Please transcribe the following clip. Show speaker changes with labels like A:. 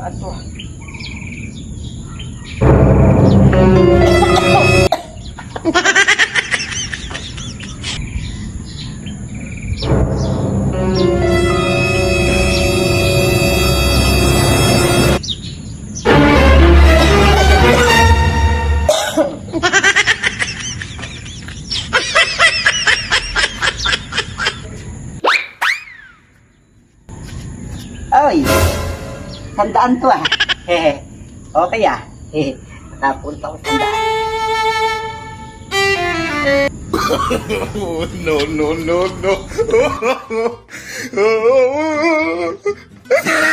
A: Tandaan to. ah. Ay, tandaan to ah. Hehe. Okay ah. Hehe. Nakapunta ko tandaan.
B: Oh, no, no, no, no.